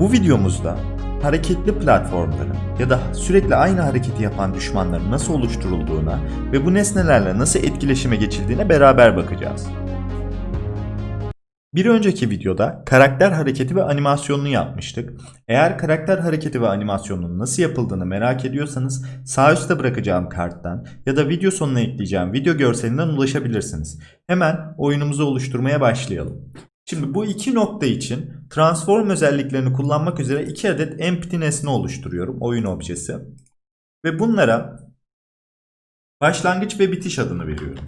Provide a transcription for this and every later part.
Bu videomuzda hareketli platformların ya da sürekli aynı hareketi yapan düşmanların nasıl oluşturulduğuna ve bu nesnelerle nasıl etkileşime geçildiğine beraber bakacağız. Bir önceki videoda karakter hareketi ve animasyonunu yapmıştık. Eğer karakter hareketi ve animasyonunun nasıl yapıldığını merak ediyorsanız sağ üstte bırakacağım karttan ya da video sonuna ekleyeceğim video görselinden ulaşabilirsiniz. Hemen oyunumuzu oluşturmaya başlayalım. Şimdi bu iki nokta için transform özelliklerini kullanmak üzere iki adet empty nesne oluşturuyorum oyun objesi. Ve bunlara başlangıç ve bitiş adını veriyorum.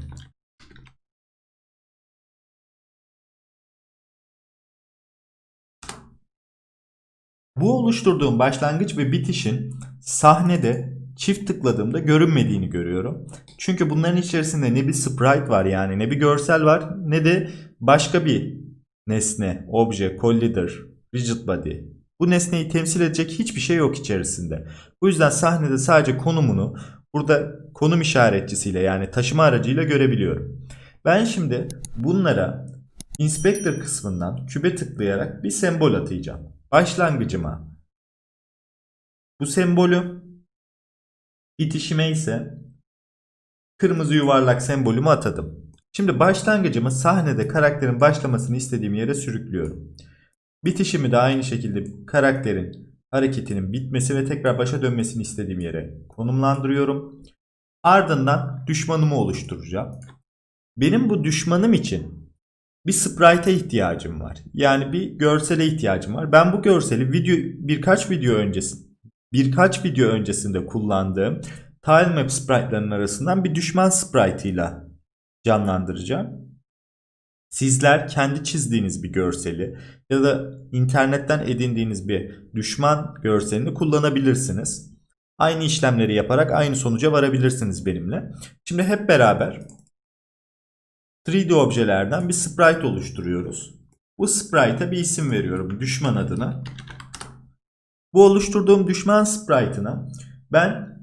Bu oluşturduğum başlangıç ve bitişin sahnede çift tıkladığımda görünmediğini görüyorum. Çünkü bunların içerisinde ne bir sprite var yani ne bir görsel var ne de başka bir nesne, obje, collider, rigid body. Bu nesneyi temsil edecek hiçbir şey yok içerisinde. Bu yüzden sahnede sadece konumunu burada konum işaretçisiyle yani taşıma aracıyla görebiliyorum. Ben şimdi bunlara inspector kısmından kübe tıklayarak bir sembol atayacağım. Başlangıcıma bu sembolü bitişime ise kırmızı yuvarlak sembolümü atadım. Şimdi başlangıcımı sahnede karakterin başlamasını istediğim yere sürüklüyorum. Bitişimi de aynı şekilde karakterin hareketinin bitmesi ve tekrar başa dönmesini istediğim yere konumlandırıyorum. Ardından düşmanımı oluşturacağım. Benim bu düşmanım için bir sprite'e ihtiyacım var. Yani bir görsele ihtiyacım var. Ben bu görseli video birkaç video öncesi birkaç video öncesinde kullandığım tilemap sprite'ların arasından bir düşman sprite'ıyla canlandıracağım. Sizler kendi çizdiğiniz bir görseli ya da internetten edindiğiniz bir düşman görselini kullanabilirsiniz. Aynı işlemleri yaparak aynı sonuca varabilirsiniz benimle. Şimdi hep beraber 3D objelerden bir sprite oluşturuyoruz. Bu sprite'a bir isim veriyorum. Düşman adına. Bu oluşturduğum düşman sprite'ına ben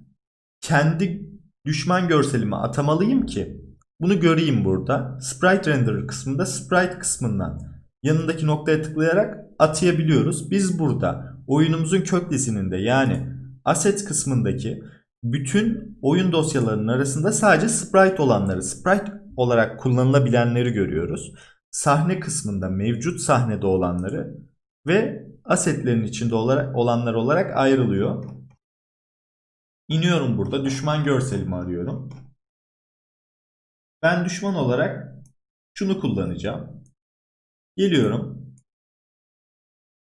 kendi düşman görselimi atamalıyım ki bunu göreyim burada. Sprite Renderer kısmında Sprite kısmından yanındaki noktaya tıklayarak atayabiliyoruz. Biz burada oyunumuzun kök dizininde yani Assets kısmındaki bütün oyun dosyalarının arasında sadece Sprite olanları, Sprite olarak kullanılabilenleri görüyoruz. Sahne kısmında mevcut sahnede olanları ve asetlerin içinde olanlar olarak ayrılıyor. İniyorum burada. Düşman görselimi arıyorum. Ben düşman olarak şunu kullanacağım. Geliyorum.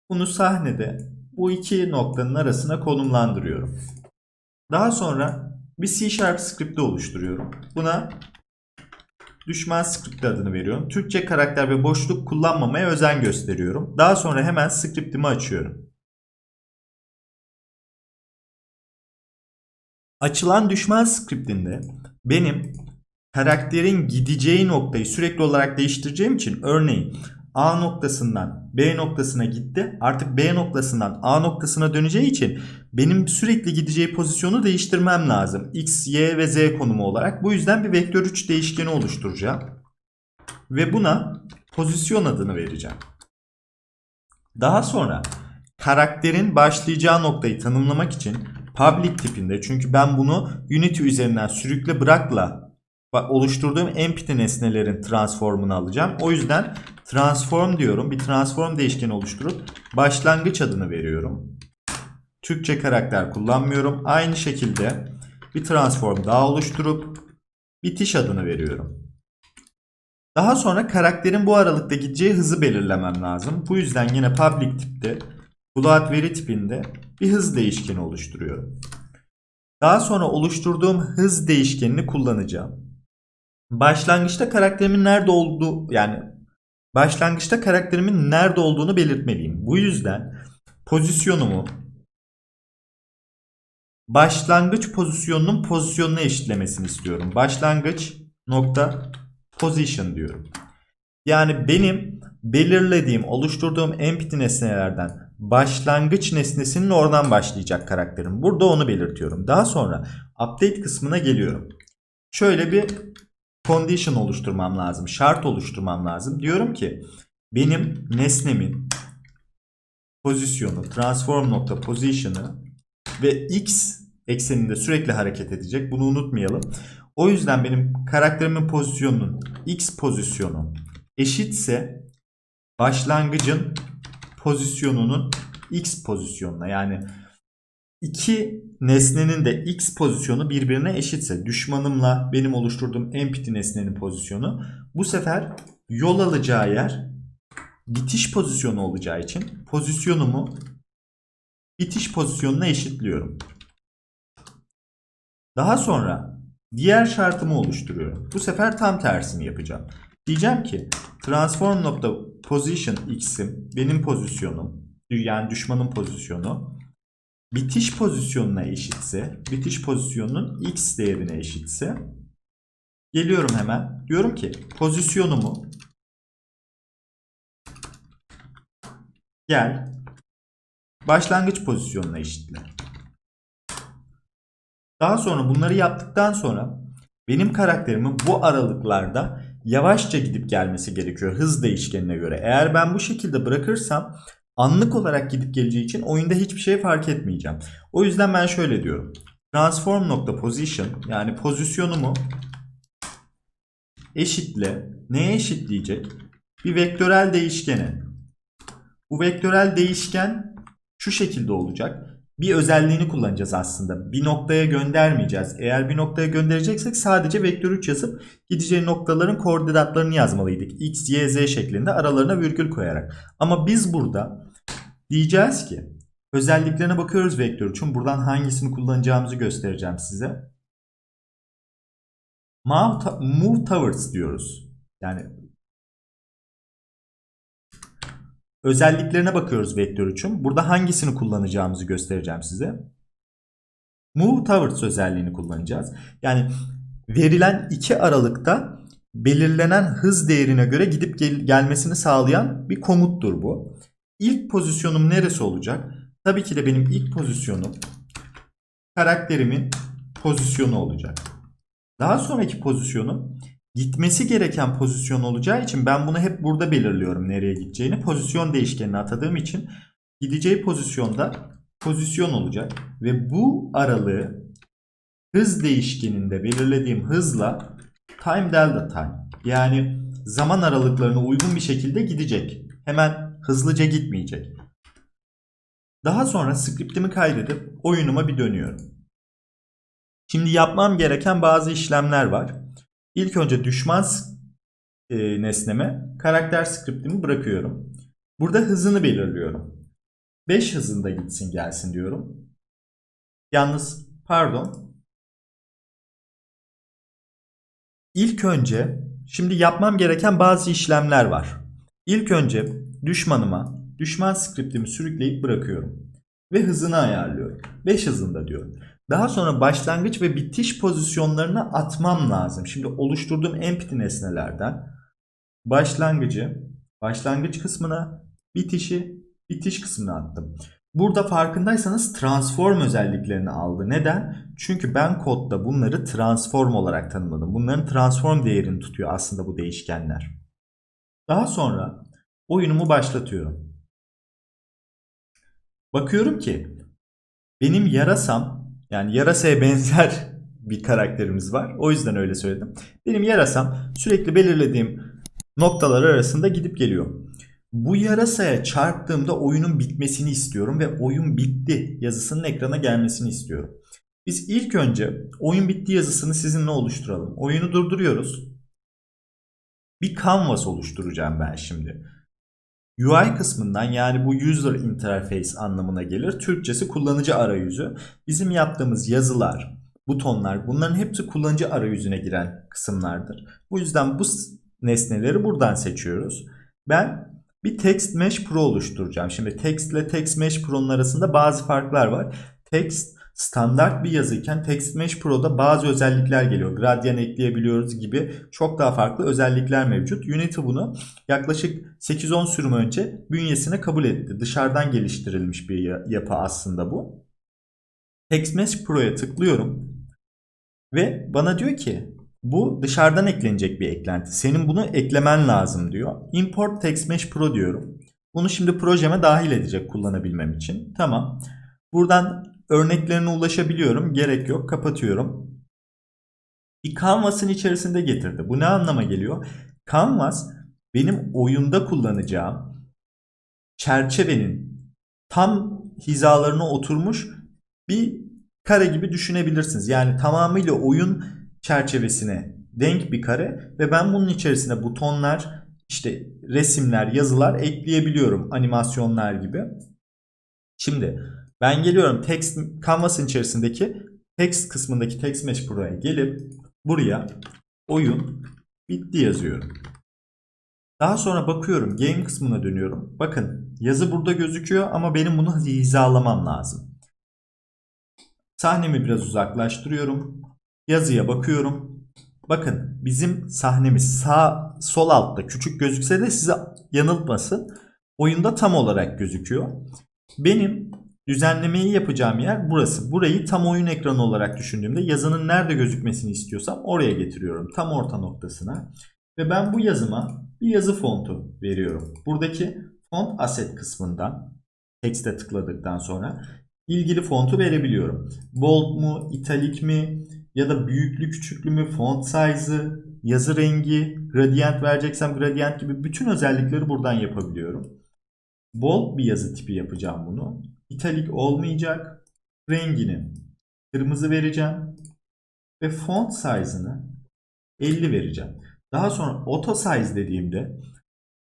Bunu sahnede bu iki noktanın arasına konumlandırıyorum. Daha sonra bir C Sharp script'i oluşturuyorum. Buna düşman script adını veriyorum. Türkçe karakter ve boşluk kullanmamaya özen gösteriyorum. Daha sonra hemen script'imi açıyorum. Açılan düşman script'inde benim karakterin gideceği noktayı sürekli olarak değiştireceğim için örneğin A noktasından B noktasına gitti. Artık B noktasından A noktasına döneceği için benim sürekli gideceği pozisyonu değiştirmem lazım. X, Y ve Z konumu olarak. Bu yüzden bir vektör 3 değişkeni oluşturacağım. Ve buna pozisyon adını vereceğim. Daha sonra karakterin başlayacağı noktayı tanımlamak için public tipinde çünkü ben bunu Unity üzerinden sürükle bırakla oluşturduğum empty nesnelerin transformunu alacağım. O yüzden transform diyorum. Bir transform değişkeni oluşturup başlangıç adını veriyorum. Türkçe karakter kullanmıyorum. Aynı şekilde bir transform daha oluşturup bitiş adını veriyorum. Daha sonra karakterin bu aralıkta gideceği hızı belirlemem lazım. Bu yüzden yine public tipte float veri tipinde bir hız değişkeni oluşturuyorum. Daha sonra oluşturduğum hız değişkenini kullanacağım. Başlangıçta karakterimin nerede olduğu yani başlangıçta karakterimin nerede olduğunu belirtmeliyim. Bu yüzden pozisyonumu başlangıç pozisyonunun pozisyonuna eşitlemesini istiyorum. Başlangıç nokta position diyorum. Yani benim belirlediğim, oluşturduğum empty nesnelerden başlangıç nesnesinin oradan başlayacak karakterim. Burada onu belirtiyorum. Daha sonra update kısmına geliyorum. Şöyle bir condition oluşturmam lazım. Şart oluşturmam lazım. Diyorum ki benim nesnemin pozisyonu, transform nokta position'ı ve x ekseninde sürekli hareket edecek. Bunu unutmayalım. O yüzden benim karakterimin pozisyonunun x pozisyonu eşitse başlangıcın pozisyonunun x pozisyonuna yani iki nesnenin de x pozisyonu birbirine eşitse düşmanımla benim oluşturduğum empty nesnenin pozisyonu bu sefer yol alacağı yer bitiş pozisyonu olacağı için pozisyonumu bitiş pozisyonuna eşitliyorum. Daha sonra diğer şartımı oluşturuyorum. Bu sefer tam tersini yapacağım. Diyeceğim ki transform nokta position x'im benim pozisyonum yani düşmanın pozisyonu bitiş pozisyonuna eşitse bitiş pozisyonunun x değerine eşitse geliyorum hemen diyorum ki pozisyonumu gel başlangıç pozisyonuna eşitle. Daha sonra bunları yaptıktan sonra benim karakterimin bu aralıklarda yavaşça gidip gelmesi gerekiyor hız değişkenine göre. Eğer ben bu şekilde bırakırsam anlık olarak gidip geleceği için oyunda hiçbir şey fark etmeyeceğim. O yüzden ben şöyle diyorum. Transform nokta position yani pozisyonumu eşitle neye eşitleyecek? Bir vektörel değişkene. Bu vektörel değişken şu şekilde olacak. Bir özelliğini kullanacağız aslında. Bir noktaya göndermeyeceğiz. Eğer bir noktaya göndereceksek sadece vektör 3 yazıp gideceği noktaların koordinatlarını yazmalıydık. X, Y, Z şeklinde aralarına virgül koyarak. Ama biz burada diyeceğiz ki özelliklerine bakıyoruz vektör 3'ün. Buradan hangisini kullanacağımızı göstereceğim size. Move, move towards diyoruz. Yani özelliklerine bakıyoruz vektör 3'ün. Burada hangisini kullanacağımızı göstereceğim size. Move towards özelliğini kullanacağız. Yani verilen iki aralıkta belirlenen hız değerine göre gidip gel gelmesini sağlayan bir komuttur bu. İlk pozisyonum neresi olacak? Tabii ki de benim ilk pozisyonum karakterimin pozisyonu olacak. Daha sonraki pozisyonum gitmesi gereken pozisyon olacağı için ben bunu hep burada belirliyorum nereye gideceğini. Pozisyon değişkenine atadığım için gideceği pozisyonda pozisyon olacak ve bu aralığı hız değişkeninde belirlediğim hızla time delta time yani zaman aralıklarına uygun bir şekilde gidecek. Hemen hızlıca gitmeyecek. Daha sonra skriptimi kaydedip oyunuma bir dönüyorum. Şimdi yapmam gereken bazı işlemler var. İlk önce düşman e, nesneme karakter skriptimi bırakıyorum. Burada hızını belirliyorum. 5 hızında gitsin gelsin diyorum. Yalnız pardon. İlk önce şimdi yapmam gereken bazı işlemler var. İlk önce düşmanıma düşman skriptimi sürükleyip bırakıyorum. Ve hızını ayarlıyorum. 5 hızında diyorum. Daha sonra başlangıç ve bitiş pozisyonlarına atmam lazım. Şimdi oluşturduğum empty nesnelerden başlangıcı, başlangıç kısmına, bitişi, bitiş kısmına attım. Burada farkındaysanız transform özelliklerini aldı. Neden? Çünkü ben kodda bunları transform olarak tanımladım. Bunların transform değerini tutuyor aslında bu değişkenler. Daha sonra oyunumu başlatıyorum. Bakıyorum ki benim yarasam yani yarasaya benzer bir karakterimiz var. O yüzden öyle söyledim. Benim yarasam sürekli belirlediğim noktalar arasında gidip geliyor. Bu yarasaya çarptığımda oyunun bitmesini istiyorum ve oyun bitti yazısının ekrana gelmesini istiyorum. Biz ilk önce oyun bitti yazısını sizinle oluşturalım. Oyunu durduruyoruz. Bir canvas oluşturacağım ben şimdi. UI kısmından yani bu user interface anlamına gelir. Türkçesi kullanıcı arayüzü. Bizim yaptığımız yazılar, butonlar bunların hepsi kullanıcı arayüzüne giren kısımlardır. Bu yüzden bu nesneleri buradan seçiyoruz. Ben bir Text Mesh Pro oluşturacağım. Şimdi Text ile Text Mesh Pro'nun arasında bazı farklar var. Text standart bir yazıyken Text Mesh Pro'da bazı özellikler geliyor. Gradient ekleyebiliyoruz gibi çok daha farklı özellikler mevcut. Unity bunu yaklaşık 8-10 sürüm önce bünyesine kabul etti. Dışarıdan geliştirilmiş bir yapı aslında bu. Text Mesh Pro'ya tıklıyorum. Ve bana diyor ki bu dışarıdan eklenecek bir eklenti. Senin bunu eklemen lazım diyor. Import Text Mesh Pro diyorum. Bunu şimdi projeme dahil edecek kullanabilmem için. Tamam. Buradan örneklerine ulaşabiliyorum. Gerek yok. Kapatıyorum. Bir Canvas'ın içerisinde getirdi. Bu ne anlama geliyor? Canvas benim oyunda kullanacağım çerçevenin tam hizalarına oturmuş bir kare gibi düşünebilirsiniz. Yani tamamıyla oyun çerçevesine denk bir kare ve ben bunun içerisine butonlar, işte resimler, yazılar ekleyebiliyorum animasyonlar gibi. Şimdi ben geliyorum text canvas'ın içerisindeki text kısmındaki text mesh buraya gelip buraya oyun bitti yazıyorum. Daha sonra bakıyorum game kısmına dönüyorum. Bakın yazı burada gözüküyor ama benim bunu hizalamam lazım. Sahnemi biraz uzaklaştırıyorum. Yazıya bakıyorum. Bakın bizim sahnemiz sağ sol altta küçük gözükse de size yanıltmasın. Oyunda tam olarak gözüküyor. Benim düzenlemeyi yapacağım yer burası. Burayı tam oyun ekranı olarak düşündüğümde yazının nerede gözükmesini istiyorsam oraya getiriyorum. Tam orta noktasına. Ve ben bu yazıma bir yazı fontu veriyorum. Buradaki font asset kısmından text'e tıkladıktan sonra ilgili fontu verebiliyorum. Bold mu, italik mi ya da büyüklü küçüklü mü, font size'ı, yazı rengi, gradient vereceksem gradient gibi bütün özellikleri buradan yapabiliyorum. Bold bir yazı tipi yapacağım bunu. İtalik olmayacak. Rengini kırmızı vereceğim. Ve font size'ını 50 vereceğim. Daha sonra auto size dediğimde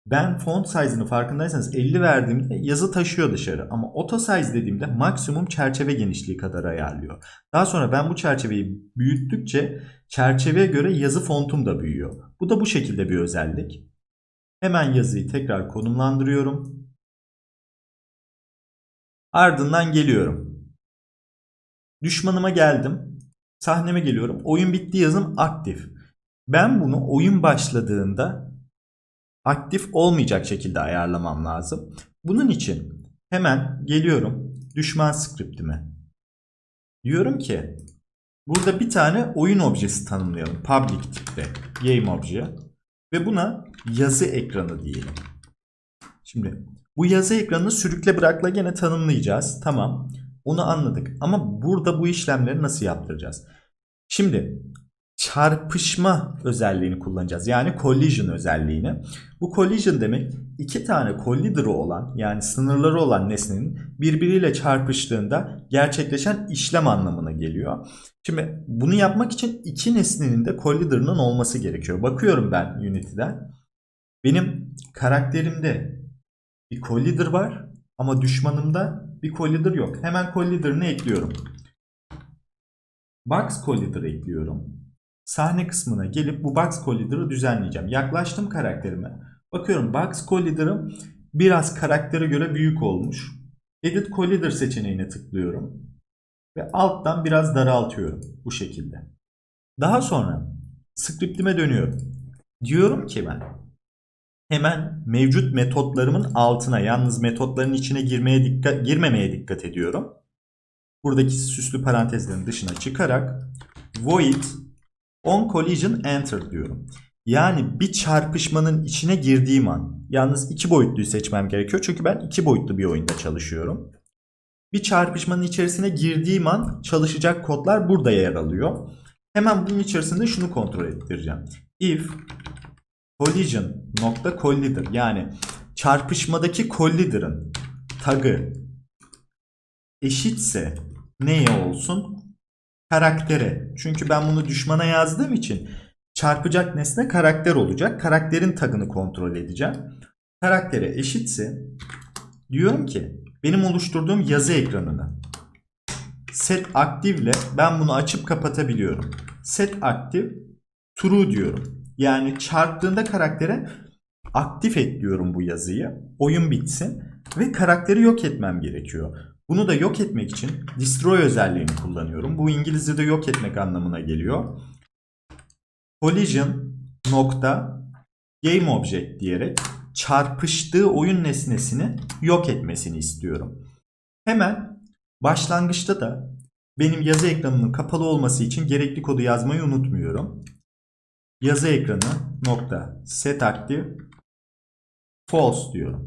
ben font size'ını farkındaysanız 50 verdiğimde yazı taşıyor dışarı. Ama auto size dediğimde maksimum çerçeve genişliği kadar ayarlıyor. Daha sonra ben bu çerçeveyi büyüttükçe çerçeveye göre yazı fontum da büyüyor. Bu da bu şekilde bir özellik. Hemen yazıyı tekrar konumlandırıyorum. Ardından geliyorum. Düşmanıma geldim. Sahneme geliyorum. Oyun bitti yazım aktif. Ben bunu oyun başladığında aktif olmayacak şekilde ayarlamam lazım. Bunun için hemen geliyorum düşman skriptime. Diyorum ki burada bir tane oyun objesi tanımlayalım. Public tipte game obje ve buna yazı ekranı diyelim. Şimdi bu yazı ekranını sürükle bırakla gene tanımlayacağız. Tamam. Onu anladık. Ama burada bu işlemleri nasıl yaptıracağız? Şimdi çarpışma özelliğini kullanacağız. Yani collision özelliğini. Bu collision demek iki tane collider'ı olan yani sınırları olan nesnenin birbiriyle çarpıştığında gerçekleşen işlem anlamına geliyor. Şimdi bunu yapmak için iki nesnenin de collider'ının olması gerekiyor. Bakıyorum ben Unity'den. Benim karakterimde bir collider var ama düşmanımda bir collider yok. Hemen collider'ını ekliyorum. Box collider ekliyorum sahne kısmına gelip bu box collider'ı düzenleyeceğim. Yaklaştım karakterime. Bakıyorum box collider'ım biraz karaktere göre büyük olmuş. Edit collider seçeneğine tıklıyorum. Ve alttan biraz daraltıyorum. Bu şekilde. Daha sonra scriptime dönüyorum. Diyorum ki ben hemen mevcut metotlarımın altına yalnız metotların içine girmeye dikkat girmemeye dikkat ediyorum. Buradaki süslü parantezlerin dışına çıkarak void On collision enter diyorum. Yani bir çarpışmanın içine girdiğim an. Yalnız iki boyutluyu seçmem gerekiyor. Çünkü ben iki boyutlu bir oyunda çalışıyorum. Bir çarpışmanın içerisine girdiğim an çalışacak kodlar burada yer alıyor. Hemen bunun içerisinde şunu kontrol ettireceğim. If collision nokta collider yani çarpışmadaki collider'ın tagı eşitse neye olsun? karaktere. Çünkü ben bunu düşmana yazdığım için çarpacak nesne karakter olacak. Karakterin tagını kontrol edeceğim. Karaktere eşitse diyorum ki benim oluşturduğum yazı ekranını set aktifle ben bunu açıp kapatabiliyorum. Set aktif true diyorum. Yani çarptığında karaktere aktif et diyorum bu yazıyı. Oyun bitsin ve karakteri yok etmem gerekiyor. Bunu da yok etmek için destroy özelliğini kullanıyorum. Bu İngilizce'de yok etmek anlamına geliyor. Collision nokta game object diyerek çarpıştığı oyun nesnesini yok etmesini istiyorum. Hemen başlangıçta da benim yazı ekranının kapalı olması için gerekli kodu yazmayı unutmuyorum. Yazı ekranı nokta set active false diyorum.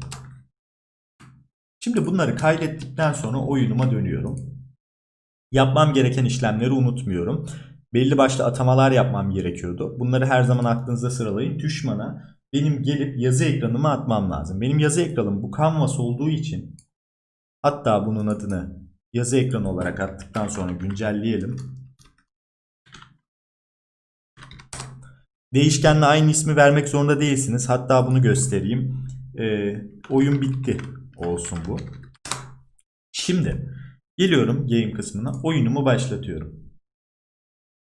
Şimdi bunları kaydettikten sonra oyunuma dönüyorum. Yapmam gereken işlemleri unutmuyorum. Belli başlı atamalar yapmam gerekiyordu. Bunları her zaman aklınızda sıralayın. Düşmana benim gelip yazı ekranıma atmam lazım. Benim yazı ekranım bu canvas olduğu için hatta bunun adını yazı ekranı olarak attıktan sonra güncelleyelim. Değişkenle aynı ismi vermek zorunda değilsiniz. Hatta bunu göstereyim. Ee, oyun bitti olsun bu. Şimdi geliyorum game kısmına. Oyunumu başlatıyorum.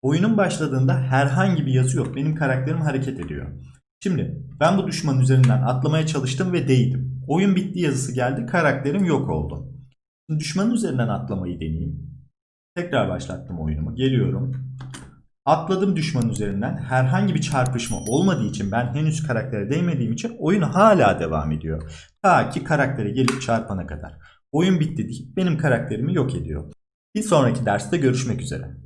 Oyunun başladığında herhangi bir yazı yok. Benim karakterim hareket ediyor. Şimdi ben bu düşmanın üzerinden atlamaya çalıştım ve değdim. Oyun bitti yazısı geldi. Karakterim yok oldu. Şimdi düşmanın üzerinden atlamayı deneyeyim. Tekrar başlattım oyunumu. Geliyorum. Atladım düşmanın üzerinden. Herhangi bir çarpışma olmadığı için ben henüz karaktere değmediğim için oyun hala devam ediyor. Ta ki karaktere gelip çarpana kadar. Oyun bitti deyip benim karakterimi yok ediyor. Bir sonraki derste görüşmek üzere.